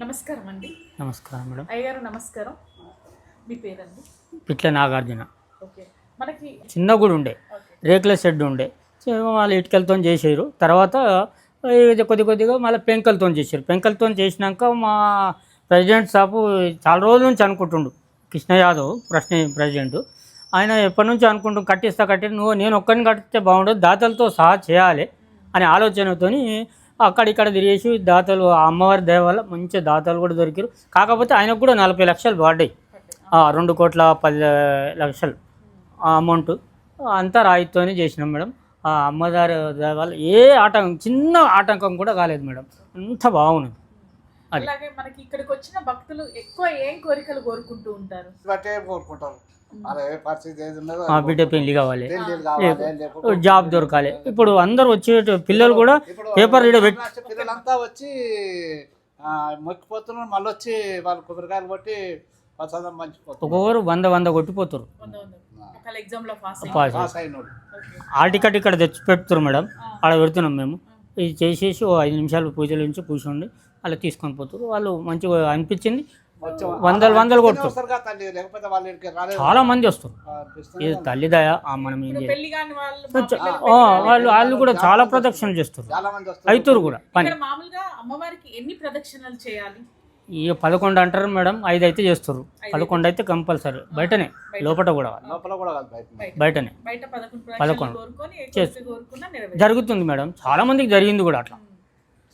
నమస్కారం అండి. నమస్కారం మేడం. అయ్యగారు నమస్కారం. మీ పేరండి? పిట్ల నాగార్జున. ఓకే. మనకి చిన్న గుడి ఉండే. రేకుల షెడ్ ఉండే. వాళ్ళు ఇటుకలతో చేసారు తర్వాత కొద్ది కొద్దిగా మళ్ళీ పెంకలతో చేశారు పెంకలతో చేసినాక మా ప్రెసిడెంట్ సాపు చాలా రోజుల నుంచి అనుకుంటుండు. కృష్ణ యాదవ్ ప్రశ్న ప్రెసిడెంట్. ఆయన ఎప్పటి నుంచి అనుకుంటూ కట్టిస్తా కట్టి నువ్వు నేను ఒక్కరిని కట్టిస్తే బాగుండదు దాతలతో సహా చేయాలి అనే ఆలోచనతోని అక్కడిక్కడ తిరిగేసి దాతలు అమ్మవారి దయ వల్ల మంచి దాతలు కూడా దొరికారు. కాకపోతే ఆయనకు కూడా నలభై లక్షలు పడ్డాయి. ఆ, రెండు కోట్ల పది లక్షలు ఆ అమౌంట్. అంతా రాయితోనే చేసినాం మేడం. ఆ అమ్మదారి వల్ల ఏ ఆటంకం చిన్న ఆటంకం కూడా కాలేదు మేడం. అంత బాగున్నది అది. అలాగే మనకి ఇక్కడికి వచ్చిన భక్తులు ఎక్కువ ఏం కోరికలు కోరుకుంటూ ఉంటారు? కోరుకుంటారు. అలా బిడ్డ పెళ్ళి కావాలి. జాబ్ దొరకాలి. ఇప్పుడు అందరు వచ్చే పిల్లలు కూడా పేపర్ రీడర్ పెట్టి పిల్లలంతా వచ్చి మొక్కిపోతున్నారు. మళ్ళీ వచ్చి వాళ్ళు కొబ్బరికాయలు కొట్టి ఒక్కొక్కరు వంద వంద కొట్టిపోతారు. ఆ. టికెట్ ఇక్కడ తెచ్చి పెడుతున్నారు మేడం. ఆడ పెడుతున్నాం మేము. ఇది చేసేసి ఓ ఐదు నిమిషాలు పూజల నుంచి కూర్చోండి. అలా తీసుకొని పోతారు. వాళ్ళు మంచిగా అనిపించింది. వందలు వందలు కొడుతారు తల్లి చాలా మంది వస్తారు. ఇది తల్లిదయ ఆ మనం ఏం వాళ్ళు వాళ్ళు వాళ్ళు కూడా చాలా ప్రదక్షిణలు చేస్తారు చాలా మంది వస్తారు అవుతారు కూడా పని. ఇక్కడ మామూలుగా అమ్మవారికి ఎన్ని ప్రదక్షిణలు చేయాలి? ఇక పదకొండు అంటారు మేడం ఐదు అయితే చేస్తారు పదకొండు అయితే కంపల్సరీ. బయటనే లోపల కూడా లోపల కూడా కాదు బయట. బయట. బయటనే. బయట పదకొండు జరుగుతుంది మేడం. చాలా మందికి జరిగింది కూడా అట్లా.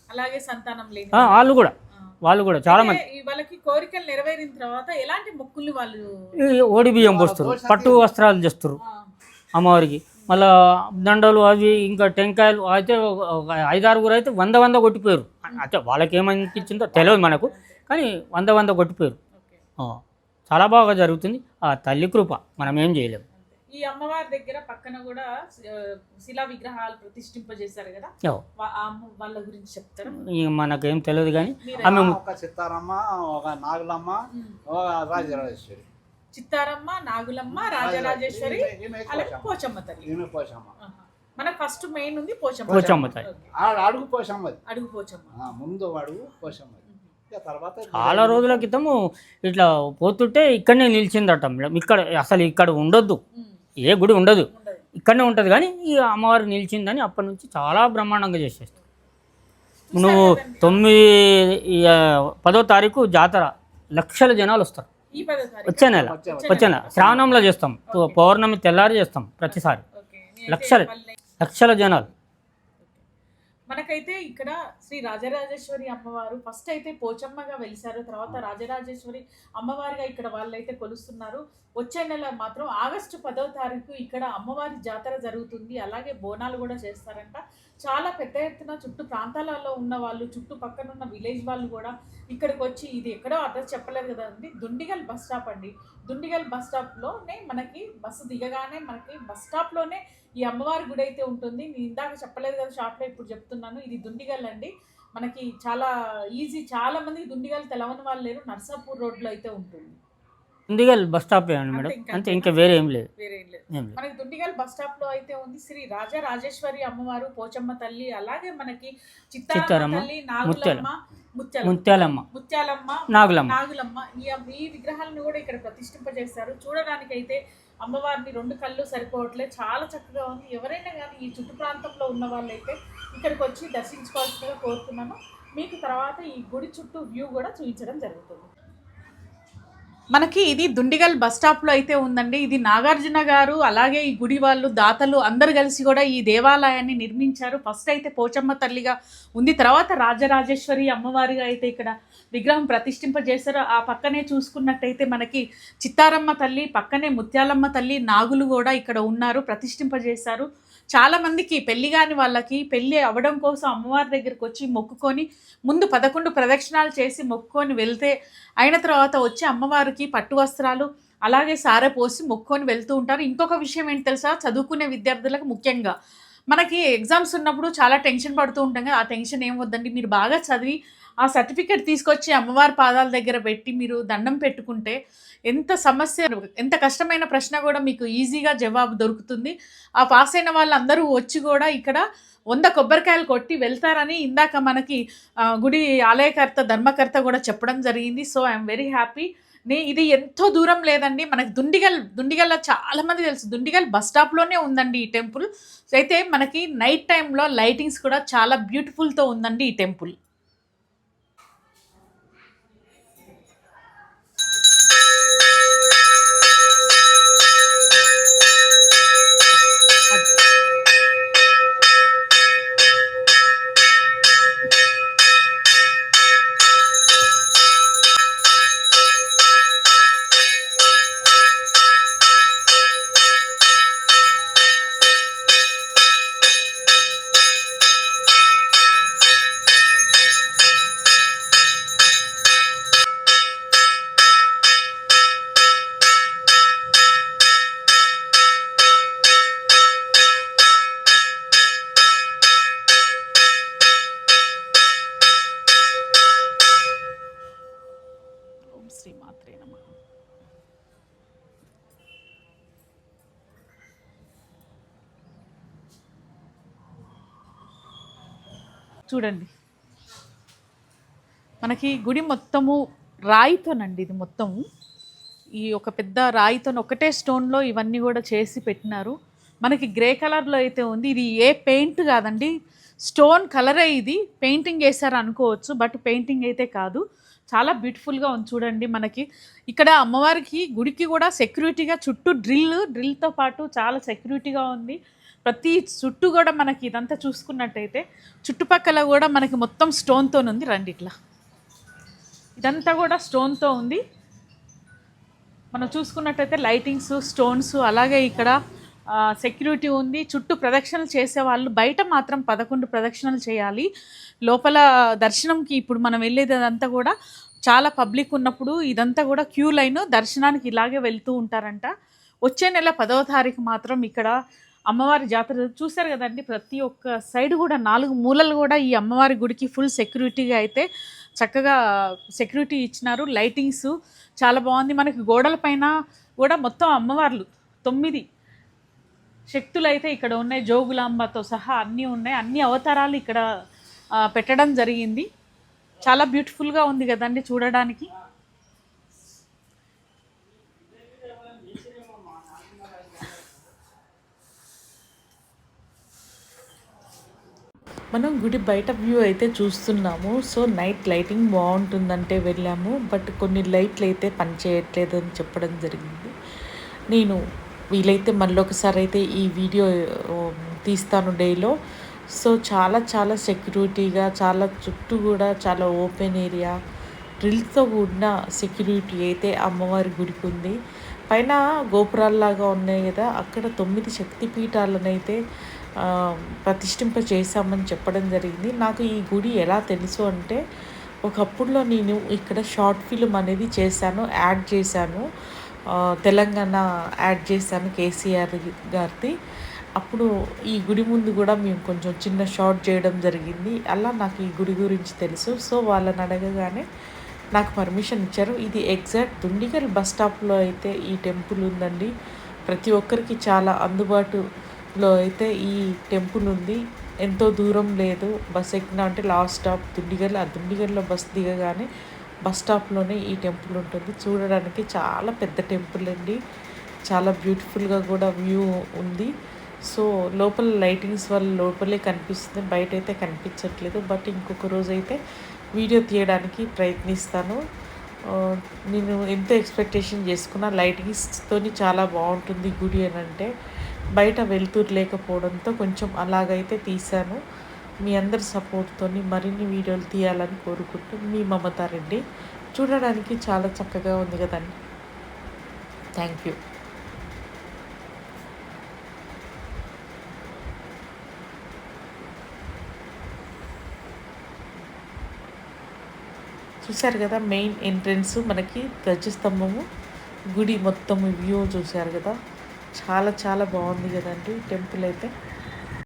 అలాగే సంతానం లేని ఆ, వాళ్ళు కూడా. వాళ్ళు కూడా చాలా మంది. వాళ్ళకి కోరికలు నెరవేరిన తర్వాత ఎలాంటి మొక్కులు వాళ్ళు ఓడి బియ్యం పోస్తారు. పట్టు వస్త్రాలు చేస్తారు ఆ, అమ్మవారికి. మళ్ళా దండలు అవి ఇంకా టెంకాయలు అయితే ఐదారుగురు అయితే వంద వంద కొట్టిపోయారు. అంటే వాళ్ళకి ఏమనిపించిందో తెలియదు మనకు కానీ వంద వంద కొట్టిపోయారు. ఓకే. ఆ, చాలా బాగా జరుగుతుంది. ఆ తల్లి కృప మనం ఏం చేయలేము ఈ అమ్మవారి దగ్గర పక్కన కూడా శిలా విగ్రహాలు ప్రతిష్ఠింపజేశారు కదా? వాళ్ళ గురించి చెప్తారా? ఇక మనకేం తెలియదు కానీ ఆమె ఒక చిత్తారమ్మ ఒక నాగులమ్మ. ఒక రాజరాజేశ్వరి. చిత్తారమ్మ నాగులమ్మ రాజరాజేశ్వరి అలాగే. పోచమ్మ. తల్లి. ఆహా. మనకు ఫస్ట్ మెయిన్ ఉంది పోచమ్మ పోచమ్మ తల్లి. అడుగు పోషమ్మది అడుగు పోచమ్మ. ఆ, ముందు అడుగు తర్వాత చాలా రోజుల క్రితము ఇట్లా పోతుంటే ఇక్కడనే నిలిచిందట మేడం. ఇక్కడ అసలు ఇక్కడ ఉండొద్దు. ఏ గుడి ఉండదు. ఇక్కడనే ఉంటుంది కానీ ఈ అమ్మవారు నిలిచిందని అప్పటి నుంచి చాలా బ్రహ్మాండంగా చేసేస్తాం నువ్వు తొమ్మిది పదో తారీఖు జాతర లక్షల జనాలు వస్తారు. వచ్చే నెల వచ్చే నెల. శ్రావణంలో చేస్తాం. పౌర్ణమి తెల్లారి చేస్తాం ప్రతిసారి. లక్షలు. లక్షల జనాలు. మనకైతే ఇక్కడ శ్రీ రాజరాజేశ్వరి అమ్మవారు ఫస్ట్ అయితే పోచమ్మగా వెలిసారు తర్వాత రాజరాజేశ్వరి అమ్మవారిగా ఇక్కడ వాళ్ళైతే కొలుస్తున్నారు. వచ్చే నెల మాత్రం ఆగస్టు పదో తారీఖు ఇక్కడ అమ్మవారి జాతర జరుగుతుంది. అలాగే బోనాలు కూడా చేస్తారంట. చాలా పెద్ద ఎత్తున చుట్టూ ప్రాంతాలలో ఉన్న వాళ్ళు చుట్టుపక్కన ఉన్న విలేజ్ వాళ్ళు కూడా ఇక్కడికి వచ్చి ఇది ఎక్కడో అడ్రస్ చెప్పలేదు కదండి దుండిగల్ బస్ స్టాప్ అండి. దుండిగల్ బస్ స్టాప్లోనే మనకి బస్సు దిగగానే మనకి బస్ స్టాప్లోనే ఈ అమ్మవారి గుడి అయితే ఉంటుంది. నేను ఇందాక చెప్పలేదు కదా షార్ట్లో ఇప్పుడు చెప్తున్నాను. ఇది దుండిగల్ అండి. మనకి చాలా ఈజీ చాలా మందికి దుండిగల్ తెలవని వాళ్ళు లేరు. నర్సాపూర్ రోడ్లో అయితే ఉంటుంది. ముందుగా బస్ స్టాప్ మేడం. అంతే ఇంకా వేరే ఏం లేదు. మనకి దుండిగల్ బస్ స్టాప్లో అయితే ఉంది. శ్రీ రాజా రాజేశ్వరి అమ్మవారు పోచమ్మ తల్లి అలాగే మనకి చిత్తారమ్మ తల్లి నాగులమ్మ ముత్యాలమ్మ. ముత్యాలమ్మ. ముత్యాలమ్మ నాగులమ్మ. నాగులమ్మ. ఈ ఈ విగ్రహాలను కూడా ఇక్కడ ప్రతిష్ఠింపజేస్తారు చూడడానికి అయితే అమ్మవారిని రెండు కళ్ళు సరిపోవట్లేదు చాలా చక్కగా ఉంది. ఎవరైనా కానీ ఈ చుట్టు ప్రాంతంలో ఉన్న వాళ్ళైతే ఇక్కడికి వచ్చి దర్శించుకోవాల్సిందిగా కోరుతున్నాను. మీకు తర్వాత ఈ గుడి చుట్టూ వ్యూ కూడా చూపించడం జరుగుతుంది. మనకి ఇది దుండిగల్ బస్ స్టాప్లో అయితే ఉందండి. ఇది నాగార్జున గారు అలాగే ఈ గుడి వాళ్ళు దాతలు అందరు కలిసి కూడా ఈ దేవాలయాన్ని నిర్మించారు. ఫస్ట్ అయితే పోచమ్మ తల్లిగా ఉంది. తర్వాత రాజరాజేశ్వరి అమ్మవారిగా అయితే ఇక్కడ విగ్రహం ప్రతిష్ఠింపజేశారు. ఆ పక్కనే చూసుకున్నట్టయితే మనకి చిత్తారమ్మ తల్లి పక్కనే ముత్యాలమ్మ తల్లి నాగులు కూడా ఇక్కడ ఉన్నారు ప్రతిష్ఠింపజేశారు. చాలా మందికి పెళ్ళి కాని వాళ్ళకి పెళ్ళి అవ్వడం కోసం అమ్మవారి దగ్గరికి వచ్చి మొక్కుకొని ముందు పదకొండు ప్రదక్షిణాలు చేసి మొక్కుకొని వెళ్తే అయిన తర్వాత వచ్చి అమ్మవారికి పట్టు వస్త్రాలు అలాగే సారే పోసి మొక్కుకొని వెళ్తూ ఉంటారు. ఇంకొక విషయం ఏంటి తెలుసా? చదువుకునే విద్యార్థులకు ముఖ్యంగా. మనకి ఎగ్జామ్స్ ఉన్నప్పుడు చాలా టెన్షన్ పడుతూ ఉంటాం కదా ఆ టెన్షన్ ఏం వద్దండి? మీరు బాగా చదివి ఆ సర్టిఫికేట్ తీసుకొచ్చి అమ్మవారి పాదాల దగ్గర పెట్టి మీరు దండం పెట్టుకుంటే ఎంత సమస్య ఎంత కష్టమైన ప్రశ్న కూడా మీకు ఈజీగా జవాబు దొరుకుతుంది. ఆ పాస్ అయిన వాళ్ళందరూ వచ్చి కూడా ఇక్కడ వంద కొబ్బరికాయలు కొట్టి వెళ్తారని ఇందాక మనకి గుడి ఆలయకర్త ధర్మకర్త కూడా చెప్పడం జరిగింది. So I'm very happy. నే ఇది ఎంతో దూరం లేదండి. మనకి దుండిగల్ దుండిగల్లో చాలామంది తెలుసు. దుండిగల్ బస్ స్టాప్లోనే ఉందండి ఈ టెంపుల్. సో అయితే మనకి నైట్ టైంలో లైటింగ్స్ కూడా చాలా బ్యూటిఫుల్తో ఉందండి ఈ టెంపుల్. మాత్రే చూడండి. మనకి గుడి మొత్తము రాయితోనండి ఇది మొత్తము. ఈ ఒక పెద్ద రాయితో ఒకటే స్టోన్లో ఇవన్నీ కూడా చేసి పెట్టినారు. మనకి గ్రే కలర్లో అయితే ఉంది. ఇది ఏ పెయింట్ కాదండి. స్టోన్ కలరే ఇది. పెయింటింగ్ వేసారు అనుకోవచ్చు బట్ పెయింటింగ్ అయితే కాదు. చాలా బ్యూటిఫుల్గా ఉంది చూడండి మనకి. ఇక్కడ అమ్మవారికి గుడికి కూడా సెక్యూరిటీగా చుట్టూ డ్రిల్ డ్రిల్తో పాటు చాలా సెక్యూరిటీగా ఉంది. ప్రతి చుట్టూ కూడా మనకి ఇదంతా చూసుకున్నట్టయితే చుట్టుపక్కల కూడా మనకి మొత్తం స్టోన్తో ఉంది. రండి ఇట్లా. ఇదంతా కూడా స్టోన్తో ఉంది. మనం చూసుకున్నట్టయితే లైటింగ్స్ స్టోన్స్ అలాగే ఇక్కడ సెక్యూరిటీ ఉంది చుట్టూ ప్రదక్షిణలు చేసే వాళ్ళు బయట మాత్రం పదకొండు ప్రదక్షిణలు చేయాలి. లోపల దర్శనంకి ఇప్పుడు మనం వెళ్ళేది అదంతా కూడా చాలా పబ్లిక్ ఉన్నప్పుడు ఇదంతా కూడా క్యూ లైన్ దర్శనానికి ఇలాగే వెళ్తూ ఉంటారంట. వచ్చే నెల పదవ తారీఖు మాత్రం ఇక్కడ అమ్మవారి జాతర చూశారు కదండి ప్రతి ఒక్క సైడ్ కూడా నాలుగు మూలలు కూడా ఈ అమ్మవారి గుడికి ఫుల్ సెక్యూరిటీగా అయితే చక్కగా సెక్యూరిటీ ఇచ్చినారు. లైటింగ్స్ చాలా బాగుంది. మనకి గోడల పైన కూడా మొత్తం అమ్మవార్లు తొమ్మిది శక్తులు అయితే ఇక్కడ ఉన్నాయి. జోగులాంబతో సహా అన్నీ ఉన్నాయి. అన్ని అవతారాలు ఇక్కడ పెట్టడం జరిగింది. చాలా బ్యూటిఫుల్గా ఉంది కదండి చూడడానికి. మనం గుడి బయట వ్యూ అయితే చూస్తున్నాము. సో నైట్ లైటింగ్ బాగుంటుందంటే వెళ్ళాము. బట్ కొన్ని లైట్లు అయితే పనిచేయట్లేదు అని చెప్పడం జరిగింది. నేను వీలైతే మళ్ళీ ఒకసారి అయితే ఈ వీడియో తీస్తాను డేలో. సో చాలా చాలా సెక్యూరిటీగా చాలా చుట్టూ కూడా చాలా ఓపెన్ ఏరియా డ్రిల్స్తో కూడిన సెక్యూరిటీ అయితే అమ్మవారి గుడికి ఉంది. పైన గోపురాల్లాగా ఉన్నాయి కదా అక్కడ తొమ్మిది శక్తిపీఠాలను అయితే ప్రతిష్ఠింప చేశామని చెప్పడం జరిగింది. నాకు ఈ గుడి ఎలా తెలుసు అంటే ఒకప్పుడులో నేను ఇక్కడ షార్ట్ ఫిల్మ్ అనేది చేశాను యాడ్ చేశాను. తెలంగాణ యాడ్ చేశాను కేసీఆర్ గారిది. అప్పుడు ఈ గుడి ముందు కూడా మేము కొంచెం చిన్న షార్ట్ చేయడం జరిగింది. అలా నాకు ఈ గుడి గురించి తెలుసు. సో వాళ్ళని అడగగానే నాకు పర్మిషన్ ఇచ్చారు. ఇది ఎగ్జాక్ట్ దుండిగల్ బస్ స్టాప్లో అయితే ఈ టెంపుల్ ఉందండి. ప్రతి ఒక్కరికి చాలా అందుబాటులో అయితే ఈ టెంపుల్ ఉంది. ఎంతో దూరం లేదు. బస్ ఎక్కినా అంటే లాస్ట్ స్టాప్ దుండిగల్. ఆ దుండిగల్లో బస్ దిగగానే బస్ స్టాప్లోనే ఈ టెంపుల్ ఉంటుంది. చూడడానికి చాలా పెద్ద టెంపుల్ అండి. చాలా బ్యూటిఫుల్గా కూడా వ్యూ ఉంది. సో లోపల లైటింగ్స్ వల్ల లోపలే కనిపిస్తుంది. బయట అయితే కనిపించట్లేదు. బట్ ఇంకొక రోజు అయితే వీడియో తీయడానికి ప్రయత్నిస్తాను. నేను ఎంత ఎక్స్పెక్టేషన్ చేసుకున్నా లైటింగ్స్తోని చాలా బాగుంటుంది గుడి అని అంటే బయట వెళ్తూరు లేకపోవడంతో కొంచెం అలాగైతే తీశాను. మీ అందరి సపోర్ట్తోని మరిన్ని వీడియోలు తీయాలని కోరుకుంటూ మీ మమతారెడ్డి చూడడానికి చాలా చక్కగా ఉంది కదండి. థ్యాంక్ యూ చూశారు కదా మెయిన్ ఎంట్రన్స్ మనకి ధ్వజస్తంభము గుడి మొత్తం వ్యూ చూశారు కదా. చాలా చాలా బాగుంది కదండి టెంపుల్ అయితే.